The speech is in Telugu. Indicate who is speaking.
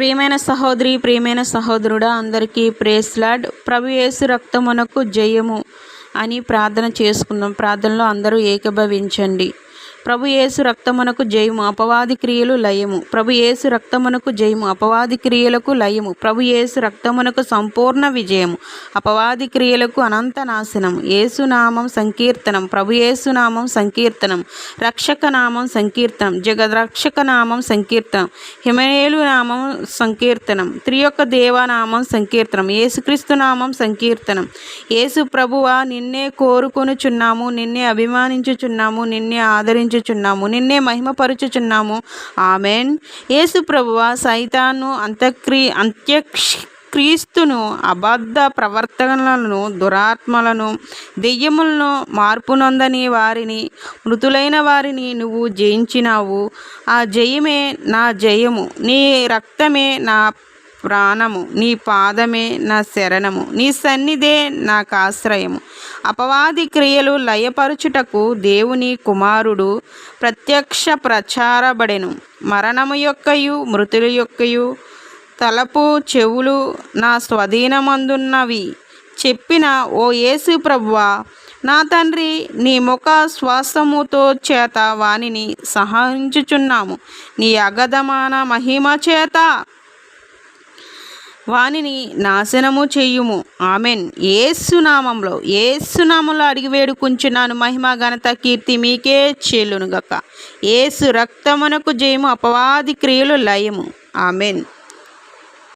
Speaker 1: ప్రియమైన సహోదరి ప్రియమైన సహోదరుడా అందరికీ ప్రేస్లాడ్ ప్రభు యేసు రక్తమునకు జయము అని ప్రార్థన చేసుకుందాం. ప్రార్థనలో అందరూ ఏకభవించండి. ప్రభు యేసు రక్తమునకు జయము అపవాది క్రియలు లయము. ప్రభు యేసు రక్తమునకు జయము అపవాది క్రియలకు లయము. ప్రభు యేసు రక్తమునకు సంపూర్ణ విజయము అపవాది క్రియలకు అనంత నాశనం యేసునామం సంకీర్తనం ప్రభు యేసునామం సంకీర్తనం. రక్షక నామం సంకీర్తనం జగద్రక్షక నామం సంకీర్తనం. హిమయేలు నామం సంకీర్తనం త్రియొక్క దేవనామం సంకీర్తనం యేసుక్రీస్తు నామం సంకీర్తనం. యేసు ప్రభువా నిన్నే కోరుకొనుచున్నాము నిన్నే అభిమానించుచున్నాము నిన్నే ఆదరించుచున్నాము నిన్నే మహిమపరుచుచున్నాము. ఆమెన్. యేసు ప్రభువ సైతాను అంత్యక్రి అంత్యక్ష క్రీస్తును అబద్ధ ప్రవర్తనలను దురాత్మలను దెయ్యములను మార్పునొందని వారిని మృతులైన వారిని నువ్వు జయించినావు. ఆ జయమే నా జయము. నీ రక్తమే నా ప్రాణము నీ పాదమే నా శరణము నీ సన్నిధే నాకు ఆశ్రయము. అపవాది క్రియలు లయపరుచుటకు దేవుని కుమారుడు ప్రత్యక్ష ప్రచారబడెను. మరణము యొక్కయు మృతుల యొక్కయు తలపు చెవులు నా స్వాధీనమందున్నవి. చెప్పిన ఓ యేసు ప్రభువా నా తండ్రి నీ ముఖ శ్వాసముతో చేత వానిని సహించుచున్నాము. నీ అగధమాన మహిమ చేత వానిని నాశనము చెయ్యుము ఆమెన్. ఏసునామంలో ఏసునామంలో అడిగి వేడుకుంచున్నాను. మహిమ ఘనత కీర్తి మీకే చెల్లునుగక. ఏసు రక్తమునకు జయము అపవాది క్రియలు లయము. ఆమెన్.